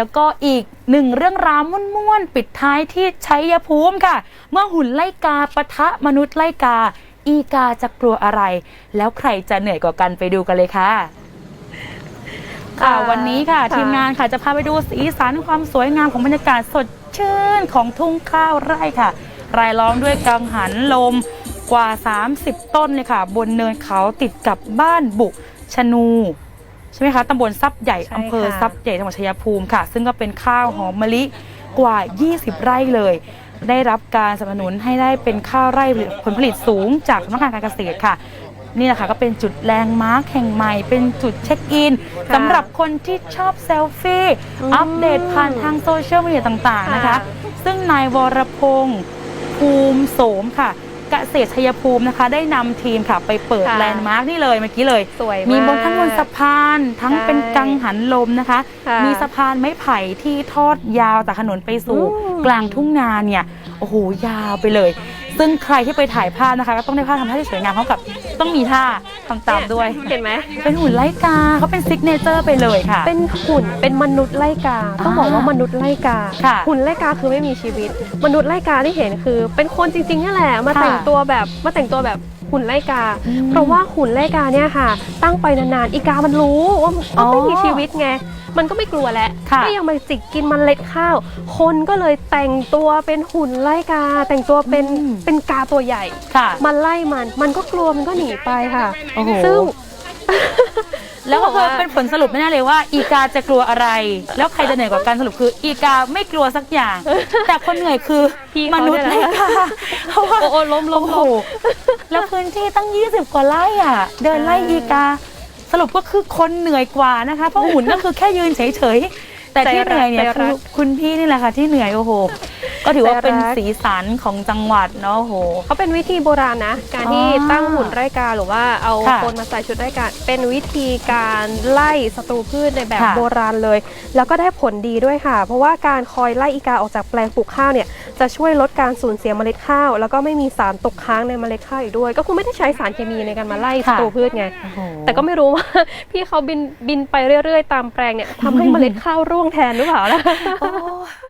แล้วก็อีกหนึ่งเรื่องราวม่วนๆ ปิดท้ายที่ชัยภูมิค่ะ เมื่อหุ่นไล่กาปะทะมนุษย์ไล่กา อีกาจะกลัวอะไร แล้วใครจะเหนื่อยกว่ากันไปดูกันเลยค่ะค่ะวันนี้ค่ะค่ะทีมงานค่ะจะพาไปดูสีสันความสวยงามของบรรยากาศสดชื่นของทุ่งข้าวไร่ค่ะ รายล้อมด้วยกังหันลมกว่า 30 ต้นเลยค่ะ บนเนินเขาติดกับบ้านบุ ชนู ใช่ไหมคะตำบลซับใหญ่ใช่อำเภอค่ะซับใหญ่จังหวัดชัยภูมิค่ะ ซึ่งก็เป็นข้าวหอมมะลิกว่า 20 ไร่เลย ได้รับการสนับสนุนให้ได้เป็นข้าวไร่ผลผลิตสูงจากสำนักงานการเกษตรค่ะ นี่แหละค่ะก็เป็นจุดแลนด์มาร์คแห่งใหม่ เป็นจุดเช็คอินค่ะสำหรับคนที่ชอบเซลฟี่อืมอัปเดตผ่านทางโซเชียลมีเดียต่างๆนะคะ ค่ะ ซึ่งนายวรพงศ์ภูมิโสมค่ะ เกษตรชัยภูมินะคะ ได้นำทีมค่ะ ไปเปิดค่ะแลนด์มาร์คนี่เลยเมื่อกี้เลยสวยมีมากบนทั้งบนสะพานทั้งใช่เป็นกังหันลมนะคะ ค่ะมีสะพานไม้ไผ่ที่ทอดยาวจากถนนไปสู่ อืม กลางทุ่งนาเนี่ยโอ้โหยาวไปเลย ซึ่งใครที่ไปถ่ายภาพนะคะ ก็ต้องได้ภาพทำท่าที่สวยงามพร้อมกับต้องมีท่า ทำตามด้วย เห็นไหม เป็นหุ่นไล่กาเขาเป็นซิกเนเจอร์ไปเลยค่ะ เป็นหุ่นเป็นมนุษย์ไล่กา ต้องบอกว่ามนุษย์ไล่กา ค่ะ หุ่นไล่กาคือไม่มีชีวิต มนุษย์ไล่กาที่เห็นคือ เป็นคนจริงๆนี่แหละ มาค่ะแต่งตัวแบบมาแต่งตัวแบบ หุ่นไล่กาอืมเพราะว่าหุ่นไล่กาเนี่ยค่ะ ตั้งไปนานๆอีกามันรู้ว่าว่าไม่มีชีวิตไงมันก็ไม่กลัวแล้วค่ะก็ยังมาจิกกินเมันเล็ดข้าว คนก็เลยแต่งตัวเป็นหุ่นไล่กา แต่งตัวเป็นเป็นกาตัวใหญ่ค่ะมันไล่มัน มันก็กลัวมันก็หนีไปค่ะโอ้โหซึ่ง แล้วก็ต้องบอกคือว่าเป็นผลสรุปแน่ๆเลยว่า อีกาจะกลัวอะไร แล้วใครจะเหนื่อยกว่ากันสรุปคือ อีกาไม่กลัวสักอย่าง แต่คนเหนื่อยคือพี่มเขานุษย์เนี่เลยยนะค่ะเพราะว่าโอ้โอ้ล้มล้โอ้มโหล้มแล้วพื้นที่ตั้ง 20 กว่าไร่อะ เดินไล่อีกา สรุปก็คือคนเหนื่อยกว่านะคะเพราะหุ่นก็คือแค่ยืนเฉยๆแต่ที่เหนื่อยเนี่ยใจรัคืกอคุณพี่นี่แหละค่ะที่เหนื่อยโอ้โห ก็ถือว่าเป็นใจรักสีสันของจังหวัดเนาะโอ้โห เขาเป็นวิธีโบราณนะ การที่อ่าตั้งหุ่นไร่กาหรือว่าเอาค่ะคนมาใส่ชุดไร่กาเป็นวิธีการไล่ศัตรูพืชในแบบค่ะโบราณเลย แล้วก็ได้ผลดีด้วยค่ะ เพราะว่าการคอยไล่อีกาออกจากแปลงปลูกข้าวเนี่ยจะช่วยลดการสูญเสียเมล็ดข้าว แล้วก็ไม่มีสารตกค้างในเมล็ดข้าวอีกด้วย ก็คือไม่ได้ใช้สารเคมีในการมาไล่ศัตรูพืชไงโอ้โหแต่ก็ไม่รู้ว่าพี่เขาบินบินไปเรื่อยๆ ตามแปลงเนี่ยทำให้เมล็ดข้าวร่วงแทนหรือเปล่านะโอ้